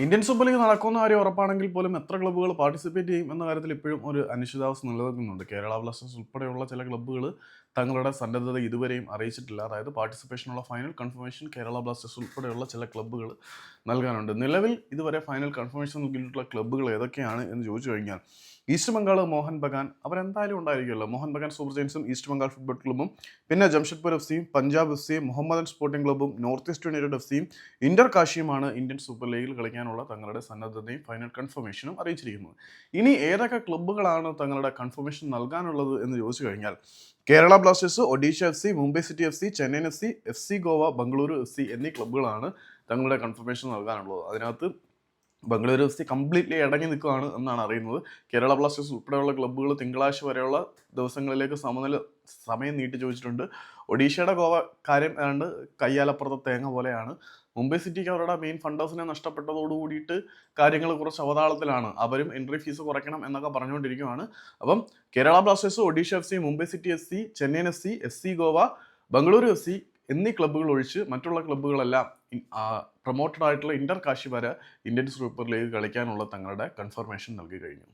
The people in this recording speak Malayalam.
ഇന്ത്യൻ സൂപ്പർ ലീഗ് നടക്കുന്ന കാര്യം ഉറപ്പാണെങ്കിൽ പോലും എത്ര ക്ലബ്ബുകൾ പാർട്ടിസിപ്പേറ്റ് ചെയ്യും എന്ന കാര്യത്തിൽ ഇപ്പോഴും ഒരു അനിശ്ചിതാവസ്ഥ നിലനിൽക്കുന്നുണ്ട്. കേരള ബ്ലാസ്റ്റേഴ്സ് ഉൾപ്പെടെയുള്ള ചില ക്ലബ്ബുകൾ തങ്ങളുടെ സന്നദ്ധത ഇതുവരെയും അറിയിച്ചിട്ടില്ല. അതായത് പാർട്ടിസിപ്പേഷനുള്ള ഫൈനൽ കൺഫർമേഷൻ കേരള ബ്ലാസ്റ്റേഴ്സ് ഉൾപ്പെടെയുള്ള ചില ക്ലബ്ബുകൾ നൽകാനുണ്ട്. നിലവിൽ ഇതുവരെ ഫൈനൽ കൺഫർമേഷൻ നൽകിയിട്ടുള്ള ക്ലബ്ബുകൾ ഏതൊക്കെയാണ് എന്ന് ചോദിച്ചു കഴിഞ്ഞാൽ ഈസ്റ്റ് ബംഗാൾ മോഹൻ ബഗാൻ അവരെന്തായാലും ഉണ്ടായിരിക്കുമല്ലോ. മോഹൻ ബഗാൻ സൂപ്പർ ജയൻസും ഈസ്റ്റ് ബംഗാൾ ഫുട്ബോൾ ക്ലബ്ബും പിന്നെ ജംഷഡ്പൂർ എഫ് സിയും പഞ്ചാബ് എഫ് സിയും മുഹമ്മദൻ സ്പോർട്ടിംഗ് ക്ലബ്ബും നോർത്ത് ഈസ്റ്റ് യുണൈറ്റഡ് എഫ് സിയും ഇന്റർ കാശിയുമാണ് ഇന്ത്യൻ സൂപ്പർ ലീഗിൽ കളിക്കാനുള്ള തങ്ങളുടെ സന്നദ്ധതയും ഫൈനൽ കൺഫർമേഷനും അറിയിച്ചിരിക്കുന്നത് ഇനി ഏതൊക്കെ ക്ലബ്ബുകളാണ് തങ്ങളുടെ കൺഫർമേഷൻ നൽകാനുള്ളത് എന്ന് ചോദിച്ചു കഴിഞ്ഞാൽ Kerala Blasters Odisha F C Mumbai City F C Chennaiyin F C F C Goa Bengaluru F C എന്നീ ക്ലബ്ബുകളാണ് തങ്ങളുടെ കൺഫർമേഷൻ നൽകാനുള്ളത്. അതിനകത്ത് ബംഗളൂരു എഫ് സി കംപ്ലീറ്റ്ലി ഇടങ്ങി നിൽക്കുകയാണ് എന്നാണ് അറിയുന്നത്. കേരള ബ്ലാസ്റ്റേഴ്സ് ഉൾപ്പെടെയുള്ള ക്ലബ്ബുകൾ തിങ്കളാഴ്ച വരെയുള്ള ദിവസങ്ങളിലേക്ക് സമനില സമയം നീട്ടി ചോദിച്ചിട്ടുണ്ട്. ഒഡീഷയുടെ ഗോവ കാര്യം ഏതാണ്ട് കയ്യാലപ്പുറത്തെ തേങ്ങ പോലെയാണ്. മുംബൈ സിറ്റിക്ക് അവരുടെ മെയിൻ ഫണ്ടേഴ്സിനെ നഷ്ടപ്പെട്ടതോട് കൂടിയിട്ട് കാര്യങ്ങൾ കുറച്ച് അവതാളത്തിലാണ്. അവരും എൻട്രി ഫീസ് കുറയ്ക്കണം എന്നൊക്കെ പറഞ്ഞുകൊണ്ടിരിക്കുകയാണ് അപ്പം Kerala Blasters Odisha F C Mumbai City F C Chennaiyin F C F C Goa Bengaluru F C എന്നീ ക്ലബ്ബുകൾ ഒഴിച്ച് മറ്റുള്ള ക്ലബ്ബുകളെല്ലാം പ്രൊമോട്ടഡ് ആയിട്ടുള്ള ഇന്റർ കാശി വരെ ഇന്ത്യൻ സൂപ്പർ ലീഗ് കളിക്കാനുള്ള തങ്ങളുടെ കൺഫർമേഷൻ നൽകി കഴിഞ്ഞു.